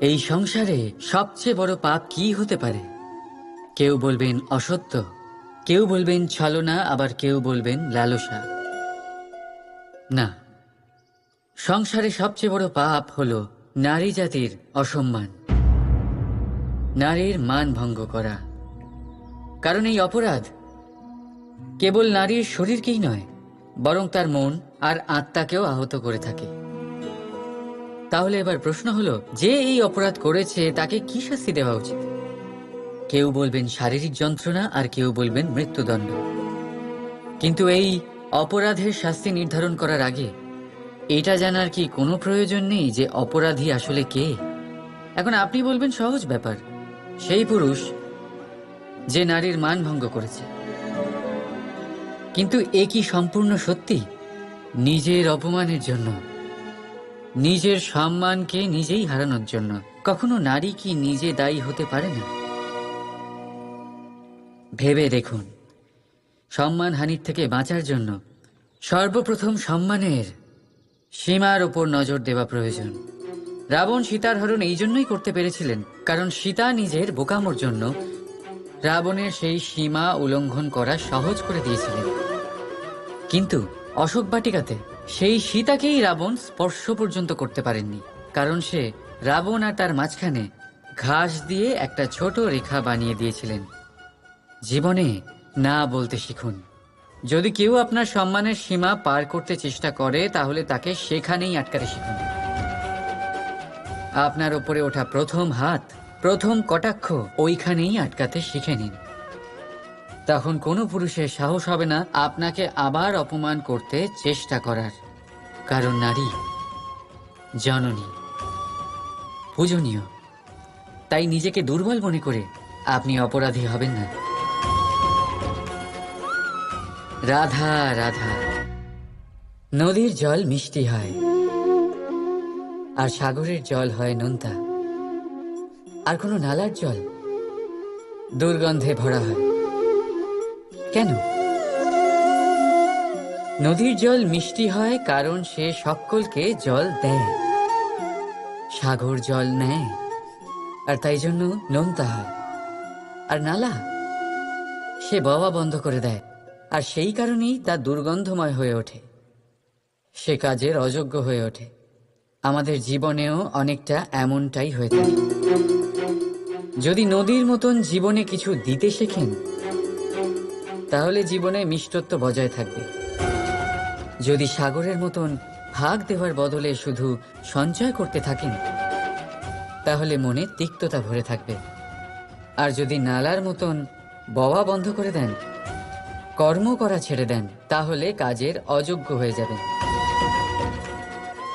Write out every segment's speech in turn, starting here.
এই সংসারে সবচেয়ে বড় পাপ কি হতে পারে? কেউ বলবেন অসত্য, কেউ বলবেন ছলনা, আবার কেউ বলবেন লালসা। না, সংসারে সবচেয়ে বড় পাপ হল নারী জাতির অসম্মান। নারীর মান ভঙ্গ করা। কারণ এই অপরাধ কেবল নারীর শরীরকেই নয়, বরং তার মন আর আত্মাকেও আহত করে থাকে। তাহলে এবার প্রশ্ন হলো, যে এই অপরাধ করেছে তাকে কি শাস্তি দেওয়া উচিত? কেউ বলবেন শারীরিক যন্ত্রণা আর কেউ বলবেন মৃত্যুদণ্ড। কিন্তু এই অপরাধের শাস্তি নির্ধারণ করার আগে, এটা জানার কি কোনো প্রয়োজন নেই যে অপরাধী আসলে কে? এখন আপনি বলবেন সহজ ব্যাপার, সেই পুরুষ যে নারীর মান ভঙ্গ করেছে। কিন্তু এ কি সম্পূর্ণ সত্যি? নিজের অপমানের জন্য। নিজের সম্মানকে নিজেই হারানোর জন্য। কখনো নারী কি নিজে দায়ী হতে পারে না? ভেবে দেখুন, সম্মানহানির থেকে বাঁচার জন্য সর্বপ্রথম সম্মানের সীমার ওপর নজর দেওয়া প্রয়োজন। রাবণ সীতার হরণ এই জন্যই করতে পেরেছিলেন, কারণ সীতা নিজের বোকামোর জন্য রাবণের সেই সীমা উল্লঙ্ঘন করা সহজ করে দিয়েছিলেন। কিন্তু অশোক বাটিকাতে সেই সীতাকেই রাবণ স্পর্শ পর্যন্ত করতে পারেননি, কারণ সে রাবণ আর তার মাঝখানে ঘাস দিয়ে একটা ছোট রেখা বানিয়ে দিয়েছিলেন। জীবনে না বলতে শিখুন। যদি কেউ আপনার সম্মানের সীমা পার করতে চেষ্টা করে, তাহলে তাকে সেখানেই আটকাতে শিখুন। আপনার ওপরে ওঠা প্রথম হাত, প্রথম কটাক্ষ, ওইখানেই আটকাতে শিখে নিন। তখন কোনো পুরুষের সাহস হবে না আপনাকে আবার অপমান করতে চেষ্টা করার। কারণ নারী জননী, পূজনীয়। তাই নিজেকে দুর্বল মনে করে আপনি অপরাধী হবেন না। রাধা রাধা, নদীর জল মিষ্টি হয় আর সাগরের জল হয় নোনতা। আর কোনো নালার জল দুর্গন্ধে ভরা হয়। কেন? নদীর জল মিষ্টি হয় কারণ সে সকলকে জল দেয়। সাগর জল নেয়, আর তাই জন্য নোনতা হয়। আর নালা, সে বাবা বন্ধ করে দেয়, আর সেই কারণেই তা দুর্গন্ধময় হয়ে ওঠে। সে কাজের অযোগ্য হয়ে ওঠে। আমাদের জীবনেও অনেকটা এমনটাই হয়ে থাকে। যদি নদীর মতন জীবনে কিছু দিতে শেখেন তাহলে জীবনে মিষ্টত্ব বজায় থাকবে। যদি সাগরের মতন ভাগ দেওয়ার বদলে শুধু সঞ্চয় করতে থাকেন, তাহলে মনে তিক্ততা ভরে থাকবে। আর যদি নালার মতন বওয়া বন্ধ করে দেন, কর্ম করা ছেড়ে দেন, তাহলে কাজের অযোগ্য হয়ে যাবেন।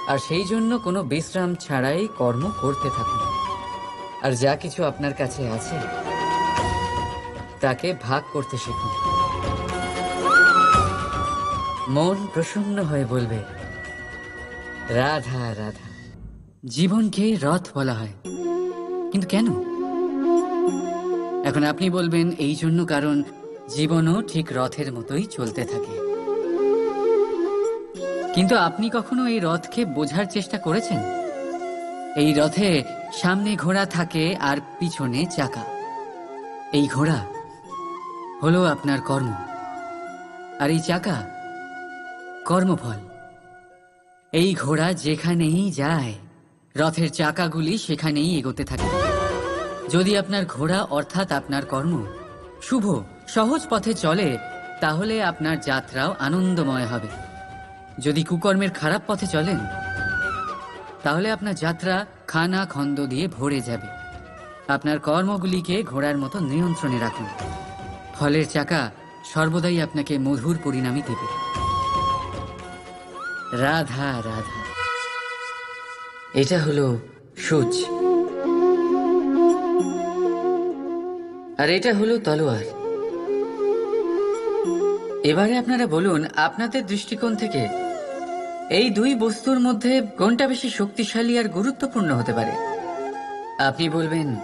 আর সেই জন্য কোনো বিশ্রাম ছাড়াই কর্ম করতে থাকুন। আর যা কিছু আপনার কাছে আছে, তাকে ভাগ করতে শিখুন। মন প্রসন্ন হয়ে বলবে, রাধা রাধা, জীবনকে রথ বলা হয়। কিন্তু কেন? এখন আপনি বলবেন, এই জন্য কারণ জীবনও ঠিক রথের মতোই চলতে থাকে। কিন্তু আপনি কখনো এই রথকে বোঝার চেষ্টা করেছেন? এই রথে সামনে ঘোড়া থাকে আর পিছনে চাকা। এই ঘোড়া হলো আপনার কর্ম। আর এই চাকা কর্মফল। এই ঘোড়া যেখানেই যায়, রথের চাকাগুলি সেখানেই এগোতে থাকে। যদি আপনার ঘোড়া অর্থাৎ আপনার কর্ম শুভ, সহজ পথে চলে, তাহলে আপনার যাত্রাও আনন্দময় হবে। যদি কুকর্মের খারাপ পথে চলেন, তাহলে আপনার যাত্রা খানা খন্দ দিয়ে ভরে যাবে। আপনার কর্মগুলিকে ঘোড়ার মতো নিয়ন্ত্রণে রাখুন। ফলের চাকা সর্বদাই আপনাকে মধুর পরিণামী দেবে। রাধা রাধা। এটা হলো সূচ আর এটা হলো তলোয়ার। এবারে আপনারা বলুন, আপনাদের দৃষ্টিকোণ থেকে এই দুই বস্তুর মধ্যে কোনটা বেশি শক্তিশালী আর গুরুত্বপূর্ণ হতে পারে? আপনি বলবেন,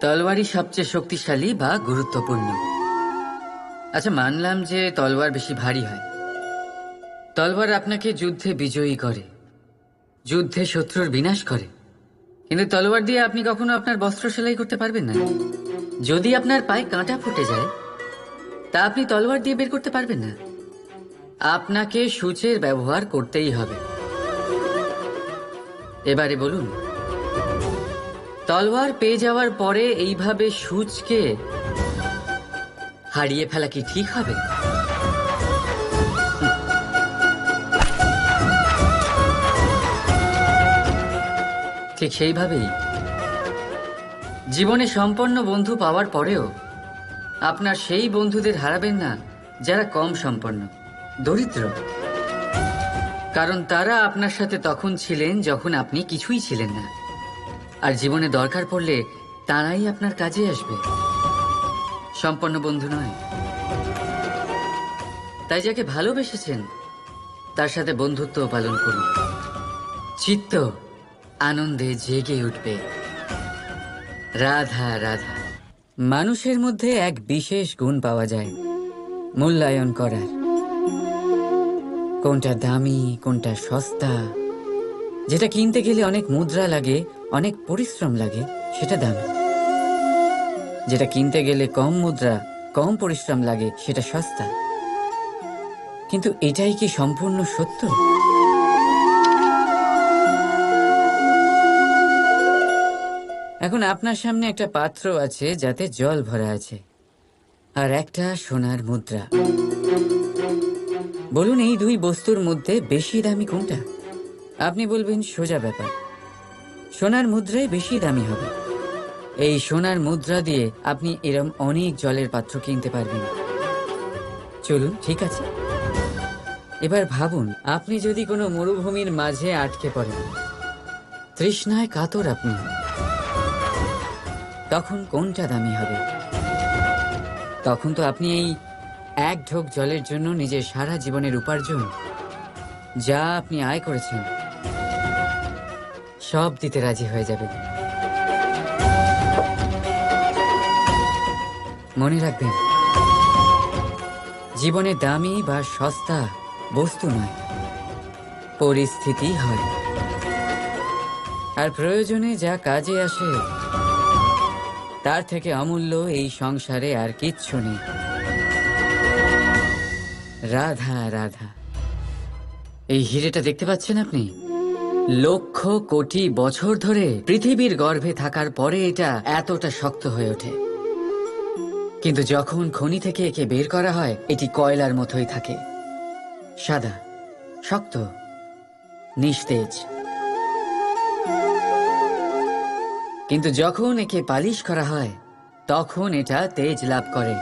তলোয়ারই সবচেয়ে শক্তিশালী বা গুরুত্বপূর্ণ। আচ্ছা মানলাম যে তলোয়ার বেশি ভারী হয়। তলোয়ার আপনাকে যুদ্ধে বিজয়ী করে। যুদ্ধে শত্রুর বিনাশ করে। কিন্তু তলোয়ার দিয়ে আপনি কখনো আপনার বস্ত্র সেলাই করতে পারবেন না। যদি আপনার পায়ে কাঁটা ফুটে যায়, তা আপনি তলোয়ার দিয়ে বের করতে পারবেন না। আপনাকে সূচের ব্যবহার করতেই হবে। এবারে বলুন তলোয়ার পেয়ে যাওয়ার পরে এইভাবে সূচকে হারিয়ে ফেলা কি ঠিক হবে? ঠিক সেইভাবেই। জীবনে সম্পন্ন বন্ধু পাওয়ার পরেও আপনার সেই বন্ধুদের হারাবেন না যারা কম সম্পন্ন, দরিদ্র। কারণ তারা আপনার সাথে তখন ছিলেন যখন আপনি কিছুই ছিলেন না। আর জীবনে দরকার পড়লে তারাই আপনার কাজে আসবে। সম্পন্ন বন্ধু নয়। তাই যাকে ভালোবেসেছেন, তার সাথে বন্ধুত্ব পালন করুন। চিত্ত আনন্দে জেগে উঠবে। রাধা রাধা, মানুষের মধ্যে এক বিশেষ গুণ পাওয়া যায়, মূল্যায়ন করার। কোনটা দামি, কোনটা সস্তা, যেটা কিনতে গেলে অনেক মুদ্রা লাগে, অনেক পরিশ্রম লাগে, সেটা দামি। যেটা কিনতে গেলে কম মুদ্রা, কম পরিশ্রম লাগে, সেটা সস্তা। কিন্তু এটাই কি সম্পূর্ণ সত্য? এখন আপনার সামনে একটা পাত্র আছে যাতে জল ভরা আছে। আর একটা সোনার মুদ্রা। বলুন, এই দুই বস্তুর মধ্যে বেশি দামি কোনটা? আপনি বলবেন, সোজা ব্যাপার। সোনার মুদ্রাই বেশি দামি হবে। এই সোনার মুদ্রা দিয়ে আপনি এরম অনেক জলের পাত্র কিনতে পারবেন। চলুন, ঠিক আছে। এবার ভাবুন, আপনি যদি কোনো মরুভূমির মাঝে আটকে পড়েন, তৃষ্ণায় কাতর আপনি। তখন কোনটা দামি হবে? তখন তো আপনি এই এক ঢোক জলের জন্য নিজের সারা জীবনের উপার্জন, যা আপনি আয় করেছেন, সব দিতে রাজি হয়ে যাবে মনে রাখবেন, জীবনে দামি বা সস্তা বস্তু নয়, পরিস্থিতি হয়। আর প্রয়োজনে যা কাজে আসে তার থেকে অমূল্য এই সংসারে আর কিচ্ছু নেই। রাধা রাধা। এই হিরেটা দেখতে পাচ্ছেন আপনি? লক্ষ কোটি বছর ধরে পৃথিবীর গর্ভে থাকার পরে এটা এতটা শক্ত হয়ে ওঠে। কিন্তু যখন খনি থেকে একে বের করা হয়, এটি কয়লার মতোই থাকে। সাদা, শক্ত, নিস্তেজ। কিন্তু যখন একে পালিশ করা হয়, তখন এটা তেজ লাভ করে।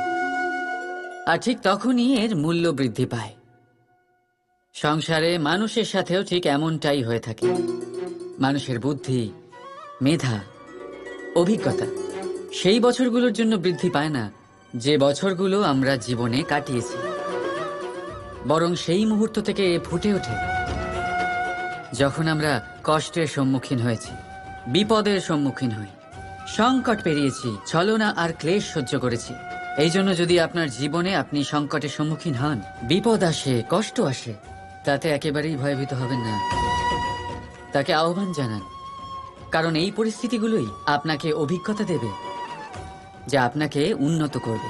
আর ঠিক তখনই এর মূল্য বৃদ্ধি পায়। সংসারে মানুষের সাথেও ঠিক এমনটাই হয়ে থাকে। মানুষের বুদ্ধি, মেধা, অভিজ্ঞতা, সেই বছরগুলোর জন্য বৃদ্ধি পায় না যে বছরগুলো আমরা জীবনে কাটিয়েছি। বরং সেই মুহূর্ত থেকে ফুটে ওঠে, যখন আমরা কষ্টের সম্মুখীন হয়েছি। বিপদের সম্মুখীন হই। সংকট পেরিয়েছি, ছলনা আর ক্লেশ সহ্য করেছি। এই জন্য যদি আপনার জীবনে আপনি সংকটের সম্মুখীন হন, বিপদ আসে, কষ্ট আসে, তাতে একেবারেই ভয়ভীত হবেন না। তাকে আহ্বান জানান, কারণ এই পরিস্থিতিগুলোই আপনাকে অভিজ্ঞতা দেবে, যা আপনাকে উন্নত করবে।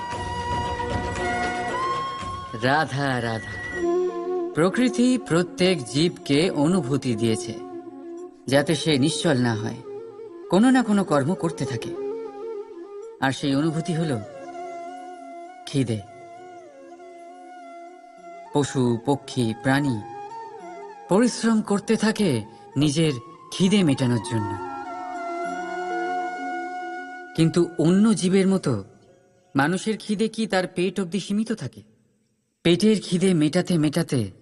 রাধা রাধা, প্রকৃতি প্রত্যেক জীবকে অনুভূতি দিয়েছে। যাতে সে নিশ্চল না হয়। কোনো না কোনো কর্ম করতে থাকে। আর সেই অনুভূতি হল খিদে। পশু, পক্ষী, প্রাণী পরিশ্রম করতে থাকে নিজের খিদে মেটানোর জন্য। কিন্তু অন্য জীবের মতো মানুষের খিদে কি তার পেট অবধি সীমিত থাকে? পেটের খিদে মেটাতে মেটাতে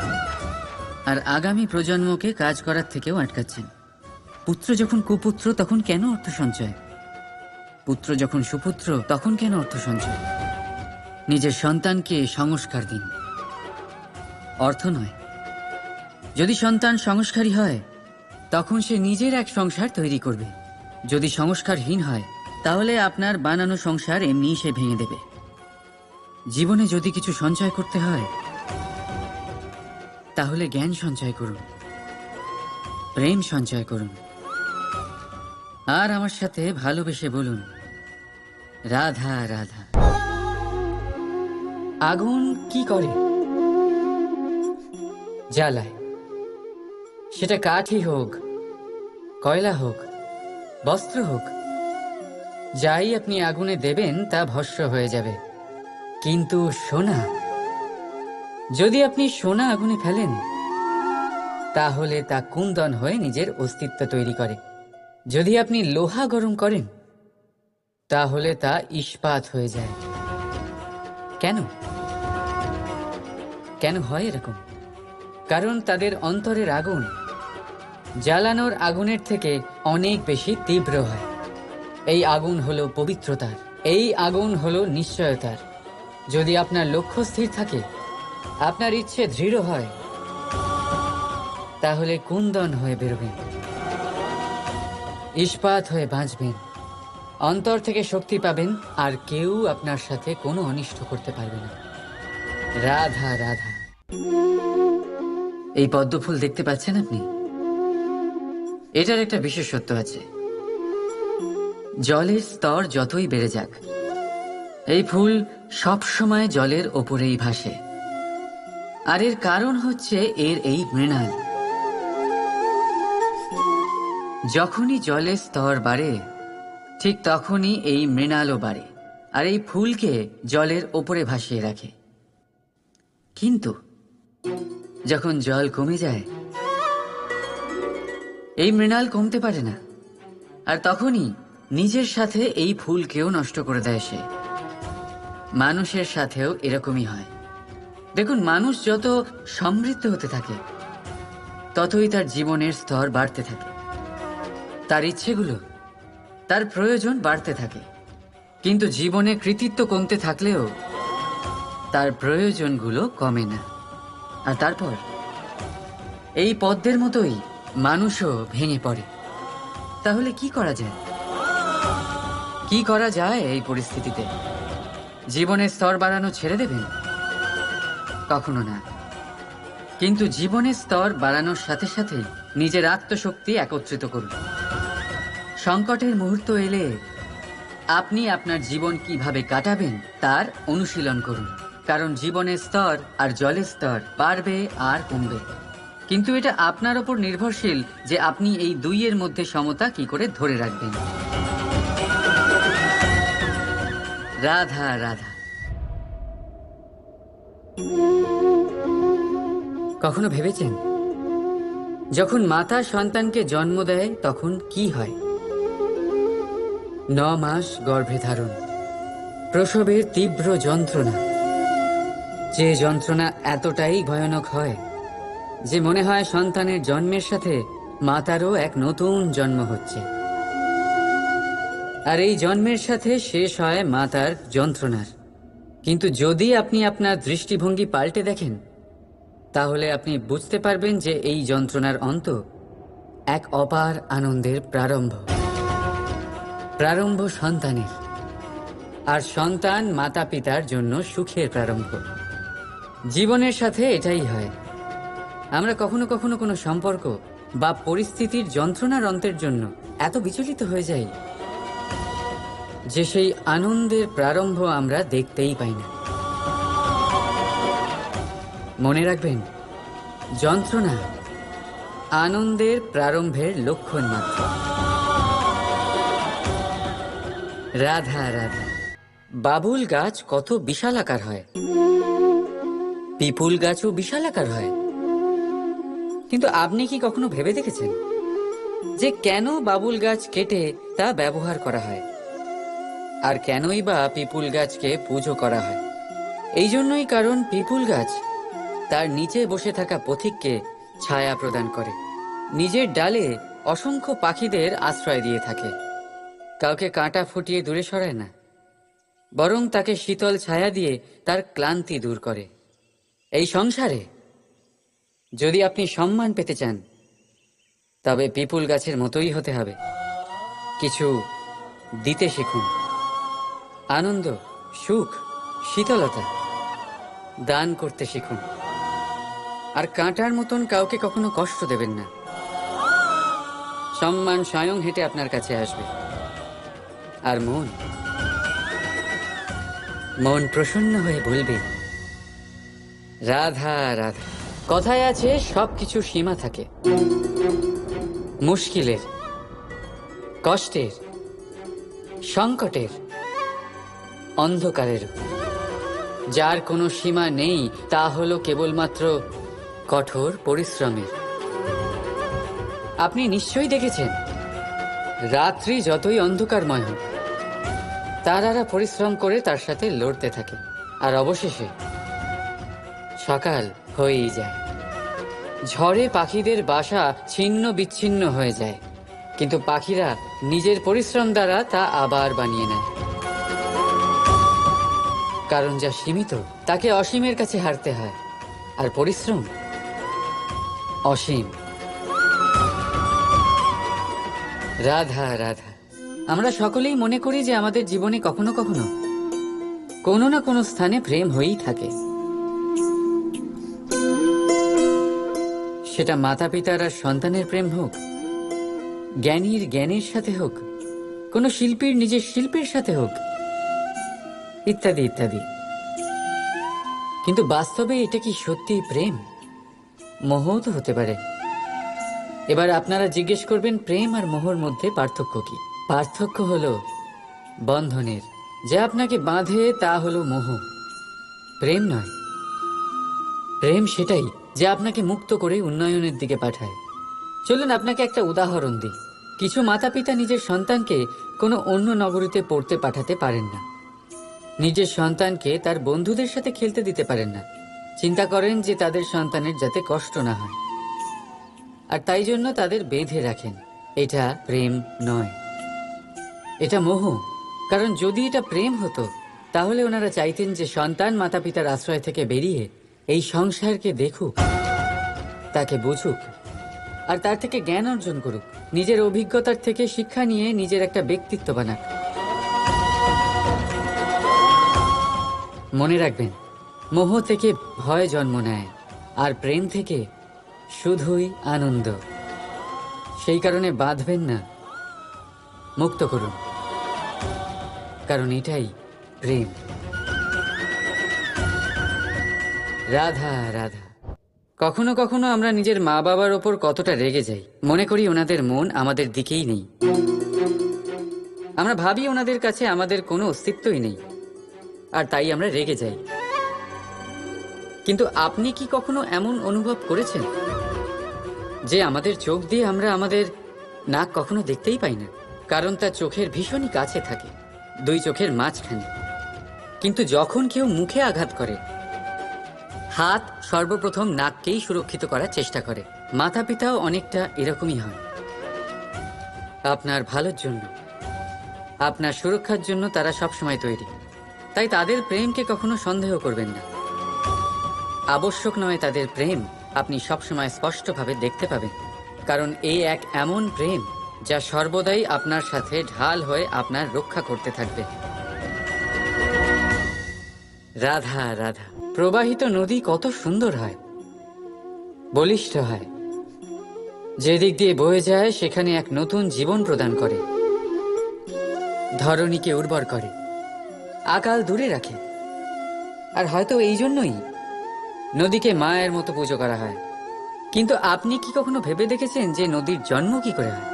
আর আগামী প্রজন্মকে কাজ করার থেকেও আটকাচ্ছেন। পুত্র যখন কুপুত্র, তখন কেন অর্থ সঞ্চয়? পুত্র যখন সুপুত্র, তখন কেন অর্থ সঞ্চয়? নিজের সন্তানকে সংস্কার দিন। অর্থ নয়। যদি সন্তান সংস্কারী হয়, তখন সে নিজের এক সংসার তৈরি করবে। যদি সংস্কারহীন হয়, তাহলে আপনার বানানো সংসার এমনিই সে ভেঙে দেবে। জীবনে যদি কিছু সঞ্চয় করতে হয় তাহলে জ্ঞান সঞ্চয় করুন। প্রেম সঞ্চয় করুন। আর আমার সাথে ভালোবেসে বলুন, রাধা রাধা। আগুন কি করে? জ্বালায়। সেটা কাঠই হোক, কয়লা হোক, বস্ত্র হোক, যাই আপনি আগুনে দেবেন তা ভস্য হয়ে যাবে। কিন্তু সোনা যদি আপনি সোনা আগুনে ফেলেন, তাহলে তা কুন্দন হয়ে নিজের অস্তিত্ব তৈরি করে। যদি আপনি লোহা গরম করেন, তাহলে তা ইস্পাত হয়ে যায়। কেন? কেন হয় এরকম? কারণ তাদের অন্তরের আগুন জ্বালানোর আগুনের থেকে অনেক বেশি তীব্র হয়। এই আগুন হলো পবিত্রতার, এই আগুন হলো নিশ্চয়তার। যদি আপনার লক্ষ্য স্থির থাকে আপনার ইচ্ছে দৃঢ় হয়, তাহলে কুন্দন হয়ে বেরোবেন ইস্পাত হয়ে বাঁচবেন। অন্তর থেকে শক্তি পাবেন, আর কেউ আপনার সাথে কোনো অনিষ্ট করতে পারবে না। রাধা রাধা। এই পদ্ম ফুল দেখতে পাচ্ছেন আপনি? এটার একটা বিশেষত্ব আছে। জলের স্তর যতই বেড়ে যাক, এই ফুল সব সময় জলের ওপরেই ভাসে। আর এর কারণ হচ্ছে এর এই মৃণাল। যখনই জলের স্তর বাড়ে, ঠিক তখনই এই মৃণালও বাড়ে আর এই ফুলকে জলের ওপরে ভাসিয়ে রাখে। কিন্তু যখন জল কমে যায়, এই মৃণাল কমতে পারে না আর তখনই নিজের সাথে এই ফুলকেও নষ্ট করে দেয় সে। মানুষের সাথেও এরকমই হয়। দেখুন, মানুষ যত সমৃদ্ধ হতে থাকে, ততই তার জীবনের স্তর বাড়তে থাকে। তার ইচ্ছেগুলো, তার প্রয়োজন বাড়তে থাকে। কিন্তু জীবনে কৃতিত্ব কমতে থাকলেও তার প্রয়োজনগুলো কমে না। আর তারপর, এই পদ্মের মতোই মানুষও ভেঙে পড়ে। তাহলে কি করা যায়? কি করা যায় এই পরিস্থিতিতে? জীবনের স্তর বাড়ানো ছেড়ে দেবেন? কখনো না। কিন্তু জীবনের স্তর বাড়ানোর সাথে সাথে নিজের আত্মশক্তি একত্রিত করুন সংকটের মুহূর্ত এলে আপনি আপনার জীবন কীভাবে কাটাবেন তার অনুশীলন করুন। কারণ জীবনের স্তর আর জলের স্তর বাড়বে আর কমবে। কিন্তু এটা আপনার ওপর নির্ভরশীল যে আপনি এই দুইয়ের মধ্যে সমতা কি করে ধরে রাখবেন। রাধা রাধা। কখনো ভেবেছেন? যখন মাতা সন্তানকে জন্ম দেয়, তখন কি হয়? ন মাস গর্ভে ধারণ। প্রসবের তীব্র যন্ত্রণা। যে যন্ত্রণা এতটাই ভয়ানক হয়, যে মনে হয় সন্তানের জন্মের সাথে মাতারও এক নতুন জন্ম হচ্ছে। আর এই জন্মের সাথে শেষ হয় মাতার যন্ত্রণার। কিন্তু যদি আপনি আপনার দৃষ্টিভঙ্গি পাল্টে দেখেন, তাহলে আপনি বুঝতে পারবেন যে এই যন্ত্রণার অন্ত এক অপার আনন্দের প্রারম্ভ। প্রারম্ভ সন্তানের, আর সন্তান মাতা পিতার জন্য সুখের প্রারম্ভ। জীবনের সাথে এটাই হয়। আমরা কখনো কখনো কোনো সম্পর্ক বা পরিস্থিতির যন্ত্রণার অন্তের জন্য এত বিচলিত হয়ে যাই। যে সেই আনন্দের প্রারম্ভ আমরা দেখতেই পাই না। মনে রাখবেন, যন্ত্রণা আনন্দের প্রারম্ভের লক্ষণ মাত্র। রাধা রাধা, বাবুল গাছ কত বিশালাকার হয়। পিপুল গাছও বিশালাকার হয়। কিন্তু আপনি কি কখনো ভেবে দেখেছেন যে কেন বাবুল গাছ কেটে তা ব্যবহার করা হয়? আর কেনই বা পিপুল গাছকে পুজো করা হয়? এই জন্যই কারণ পিপুল গাছ তার নিচে বসে থাকা পথিককে ছায়া প্রদান করে। নিজের ডালে অসংখ্য পাখিদের আশ্রয় দিয়ে থাকে। কাউকে কাঁটা ফুটিয়ে দূরে সরায় না। বরং তাকে শীতল ছায়া দিয়ে তার ক্লান্তি দূর করে। এই সংসারে যদি আপনি সম্মান পেতে চান, তবে পিপুল গাছের মতোই হতে হবে। কিছু দিতে শিখুন। আনন্দ, সুখ, শীতলতা। দান করতে শিখুন। আর কাঁটার মতন কাউকে কখনো কষ্ট দেবেন না। সম্মান স্বয়ং হেঁটে আপনার কাছে আসবে। আর মন মন প্রসন্ন হয়ে বলবে, রাধা রাধা। কথায় আছে, সবকিছু সীমা থাকে। মুশকিলের, কষ্টের, সংকটের অন্ধকারের। যার কোনো সীমা নেই, তা হলো কেবলমাত্র কঠোর পরিশ্রমের। আপনি নিশ্চয়ই দেখেছেন, রাত্রি যতই অন্ধকারময় হোক, তারারা পরিশ্রম করে তার সাথে লড়তে থাকে, আর অবশেষে সকাল হয়েই যায়। ঝড়ে পাখিদের বাসা ছিন্ন বিচ্ছিন্ন হয়ে যায়, কিন্তু পাখিরা নিজের পরিশ্রম দ্বারা তা আবার বানিয়ে নেয়। কারণ যা সীমিত, তাকে অসীমের কাছে হারতে হয়। আর পরিশ্রম? অসীম। রাধা রাধা। আমরা সকলেই মনে করি যে আমাদের জীবনে কখনো কখনো কোনো না কোনো স্থানে প্রেম হয়েই থাকে। সেটা মাতা পিতার আর সন্তানের প্রেম হোক, জ্ঞানীর জ্ঞানের সাথে হোক, কোনো শিল্পীর নিজের শিল্পের সাথে হোক ইত্যাদি ইত্যাদি। কিন্তু বাস্তবে এটা কি সত্যি প্রেম? মোহ তো হতে পারে। এবার আপনারা জিজ্ঞেস করবেন, প্রেম আর মোহর মধ্যে পার্থক্য কি? পার্থক্য হলো বন্ধনের। যা আপনাকে বাঁধে, তা হলো মোহ। প্রেম নয়। প্রেম সেটাই যে আপনাকে মুক্ত করে উন্নয়নের দিকে পাঠায়। চলুন আপনাকে একটা উদাহরণ দিই। কিছু মাতা পিতা নিজের সন্তানকে কোনো অন্য নগরীতে পড়তে পাঠাতে পারেন না। নিজের সন্তানকে তার বন্ধুদের সাথে খেলতে দিতে পারেন না। চিন্তা করেন যে তাদের সন্তানের যাতে কষ্ট না হয়। আর তাই জন্য তাদের বেঁধে রাখেন। এটা প্রেম নয়। এটা মোহ। কারণ যদি এটা প্রেম হতো, তাহলে ওনারা চাইতেন যে সন্তান মাতা পিতার আশ্রয় থেকে বেরিয়ে এই সংসারকে দেখুক, তাকে বুঝুক, আর তার থেকে জ্ঞান অর্জন করুক। নিজের অভিজ্ঞতার থেকে শিক্ষা নিয়ে নিজের একটা ব্যক্তিত্ব বানাক। মনে রাখবেন, মোহ থেকে ভয় জন্ম নেয়, আর প্রেম থেকে শুধুই আনন্দ। সেই কারণে বাঁধবেন না, মুক্ত করুন। কারণ এটাই প্রেম। রাধা রাধা। কখনো কখনো আমরা নিজের মা বাবার ওপর কতটা রেগে যাই। মনে করি ওনাদের মন আমাদের দিকেই নেই। আমরা ভাবি ওনাদের কাছে আমাদের কোনো অস্তিত্বই নেই। আর তাই আমরা রেগে যাই। কিন্তু আপনি কি কখনো এমন অনুভব করেছেন? যে আমাদের চোখ দিয়ে আমরা আমাদের নাক কখনো দেখতেই পাই না, কারণ তা চোখের ভীষণই কাছে থাকে, দুই চোখের মাঝখানে। কিন্তু যখন কেউ মুখে আঘাত করে, হাত সর্বপ্রথম নাককেই সুরক্ষিত করার চেষ্টা করে। মাতা পিতাও অনেকটা এরকমই হয় আপনার ভালোর জন্য, আপনার সুরক্ষার জন্য তারা সবসময় তৈরি। তাই তাদের প্রেমকে কখনো সন্দেহ করবেন না। আবশ্যক নয় তাদের প্রেম, আপনি সবসময় স্পষ্টভাবে দেখতে পাবেন। কারণ এই এক এমন প্রেম, যা সর্বদাই আপনার সাথে ঢাল হয়ে আপনার রক্ষা করতে থাকবে। রাধা রাধা, প্রবাহিত নদী কত সুন্দর হয়। বলিষ্ঠ হয়। যেদিক দিয়ে বয়ে যায়, সেখানে এক নতুন জীবন প্রদান করে। ধরণীকে উর্বর করে। আকাল দূরে রাখে। আর হয়তো এই জন্যই নদীকে মায়ের মতো পুজো করা হয়। কিন্তু আপনি কি কখনো ভেবে দেখেছেন যে নদীর জন্ম কি করে হয়?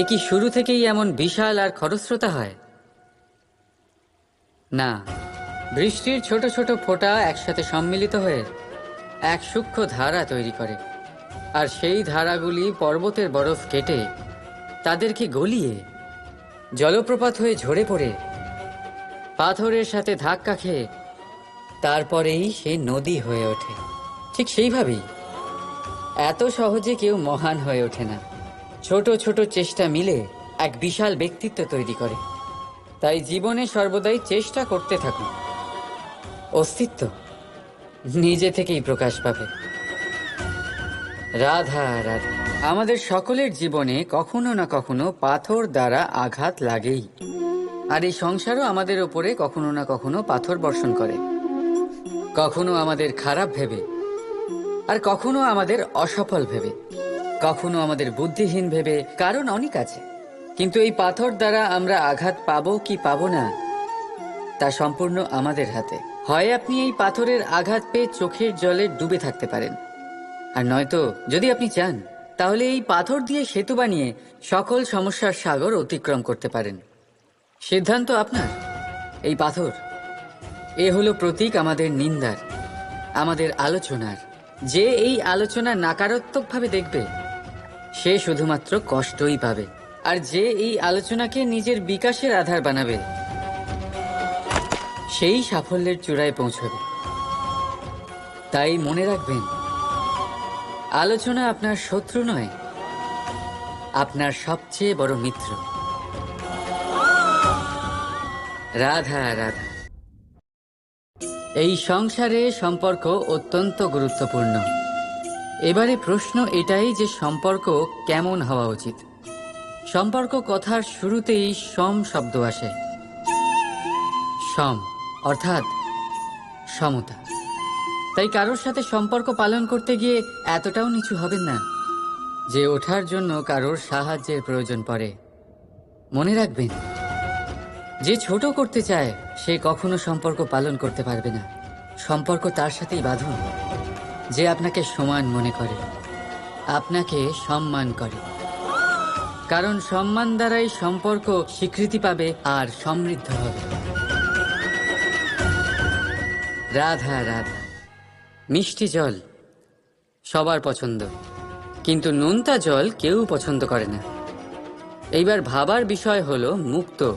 এ কি শুরু থেকেই এমন বিশাল আর খরস্রোতা হয়? না, বৃষ্টির ছোট ছোট ফোঁটা একসাথে সম্মিলিত হয়ে এক সূক্ষ্ম ধারা তৈরি করে। আর সেই ধারাগুলি পর্বতের বরফ কেটে তাদেরকে গলিয়ে জলপ্রপাত হয়ে ঝরে পড়ে পাথরের সাথে ধাক্কা খেয়ে তারপরেই সে নদী হয়ে ওঠে। ঠিক সেইভাবেই। এত সহজে কেউ মহান হয়ে ওঠে না। ছোট ছোট চেষ্টা মিলে এক বিশাল ব্যক্তিত্ব তৈরি করে। তাই জীবনে সর্বদাই চেষ্টা করতে থাকুন। অস্তিত্ব নিজে থেকেই প্রকাশ পাবে। রাধা রাধা। আমাদের সকলের জীবনে কখনো না কখনো পাথর দ্বারা আঘাত লাগেই। আর এই সংসারও আমাদের ওপরে কখনো না কখনো পাথর বর্ষণ করে। কখনো আমাদের খারাপ ভেবে, আর কখনো আমাদের অসফল ভেবে। কখনো আমাদের বুদ্ধিহীন ভেবে, কারণ অনেক আছে। কিন্তু এই পাথর দ্বারা আমরা আঘাত পাবো কি পাবো না, তা সম্পূর্ণ আমাদের হাতে। হয় আপনি এই পাথরের আঘাত পেয়ে চোখের জলে ডুবে থাকতে পারেন। আর নয়তো যদি আপনি চান, তাহলে এই পাথর দিয়ে সেতু বানিয়ে সকল সমস্যার সাগর অতিক্রম করতে পারেন। সিদ্ধান্ত আপনার? এই পাথর, এ হলো প্রতীক আমাদের নিন্দার, আমাদের আলোচনার। যে এই আলোচনা নাকারাত্মকভাবে দেখবে, সে শুধুমাত্র কষ্টই পাবে। আর যে এই আলোচনাকে নিজের বিকাশের আধার বানাবে, সেই সাফল্যের চূড়ায় পৌঁছবে। তাই মনে রাখবেন, আলোচনা আপনার শত্রু নয়, আপনার সবচেয়ে বড় মিত্র। রাধা রাধা। এই সংসারে সম্পর্ক অত্যন্ত গুরুত্বপূর্ণ। এবারে প্রশ্ন এটাই যে সম্পর্ক কেমন হওয়া উচিত? সম্পর্ক কথার শুরুতেই সম শব্দ আসে। সম, অর্থাৎ সমতা। তাই কারোর সাথে সম্পর্ক পালন করতে গিয়ে এতটাও নিচু হবেন না, যে ওঠার জন্য কারোর সাহায্যের প্রয়োজন পড়ে। মনে রাখবেন যে ছোট করতে চায়, সে কখনো সম্পর্ক পালন করতে পারবে না। সম্পর্ক তার সাথেই বাঁধুন। যে আপনাকে সমান মনে করে, আপনাকে সম্মান করে। কারণ সম্মান দ্বারাই সম্পর্ক স্বীকৃতি পাবে আর সমৃদ্ধ হবে। রাধা রাধা। মিষ্টি জল সবার পছন্দ। কিন্তু নোনতা জল কেউ পছন্দ করে না। এইবার ভাবার বিষয় হলো মুক্ত।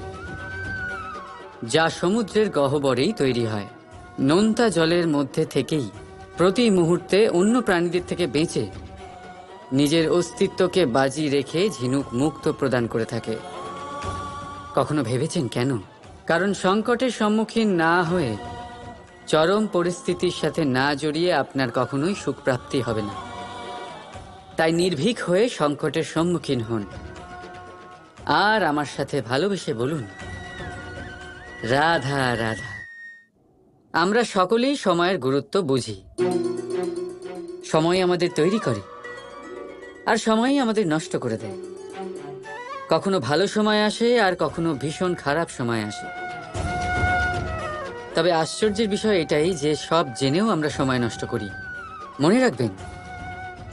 যা সমুদ্রের গহ্বরেই তৈরি হয়। নোনতা জলের মধ্যে থেকেই প্রতি মুহূর্তে অন্য প্রাণীদের থেকে বেঁচে নিজের অস্তিত্বকে বাজি রেখে ঝিনুক মুক্ত প্রদান করে থাকে। কখনো ভেবেছেন কেন? কারণ সংকটের সম্মুখীন না হয়ে চরম পরিস্থিতির সাথে না জড়িয়ে আপনার কখনোই সুখপ্রাপ্তি হবে না। তাই নির্ভীক হয়ে সংকটের সম্মুখীন হন। আর আমার সাথে ভালোবেসে বলুন রাধা রাধা। আমরা সকলেই সময়ের গুরুত্ব বুঝি। সময় আমাদের তৈরি করে আর সময়ই আমাদের নষ্ট করে দেয়। কখনো ভালো সময় আসে আর কখনো ভীষণ খারাপ সময় আসে। তবে আশ্চর্যের বিষয় এটাই যে সব জেনেও আমরা সময় নষ্ট করি। মনে রাখবেন,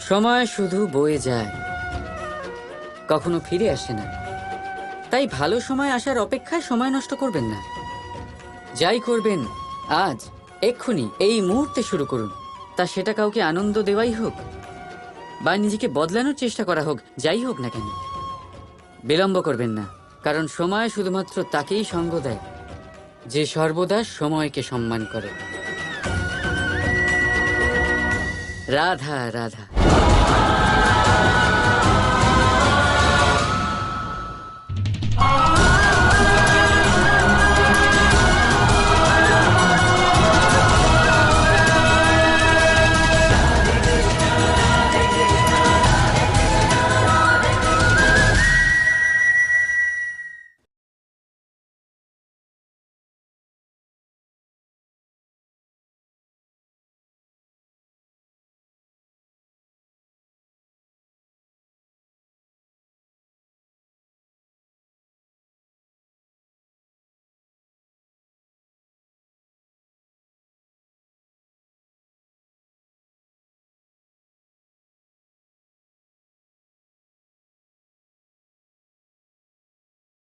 সময় শুধু বয়ে যায়, কখনো ফিরে আসে না। তাই ভালো সময় আসার অপেক্ষায় সময় নষ্ট করবেন না। যাই করবেন, আজ এক্ষুনি এই মুহূর্তে শুরু করুন। তা সেটা কাউকে আনন্দ দেওয়াই হোক, বা নিজেকে বদলানোর চেষ্টা করা হোক, যাই হোক না কেন। বিলম্ব করবেন না, কারণ সময় শুধুমাত্র তাকেই সঙ্গ দেয়, যে সর্বদা সময়কে সম্মান করে। রাধা রাধা।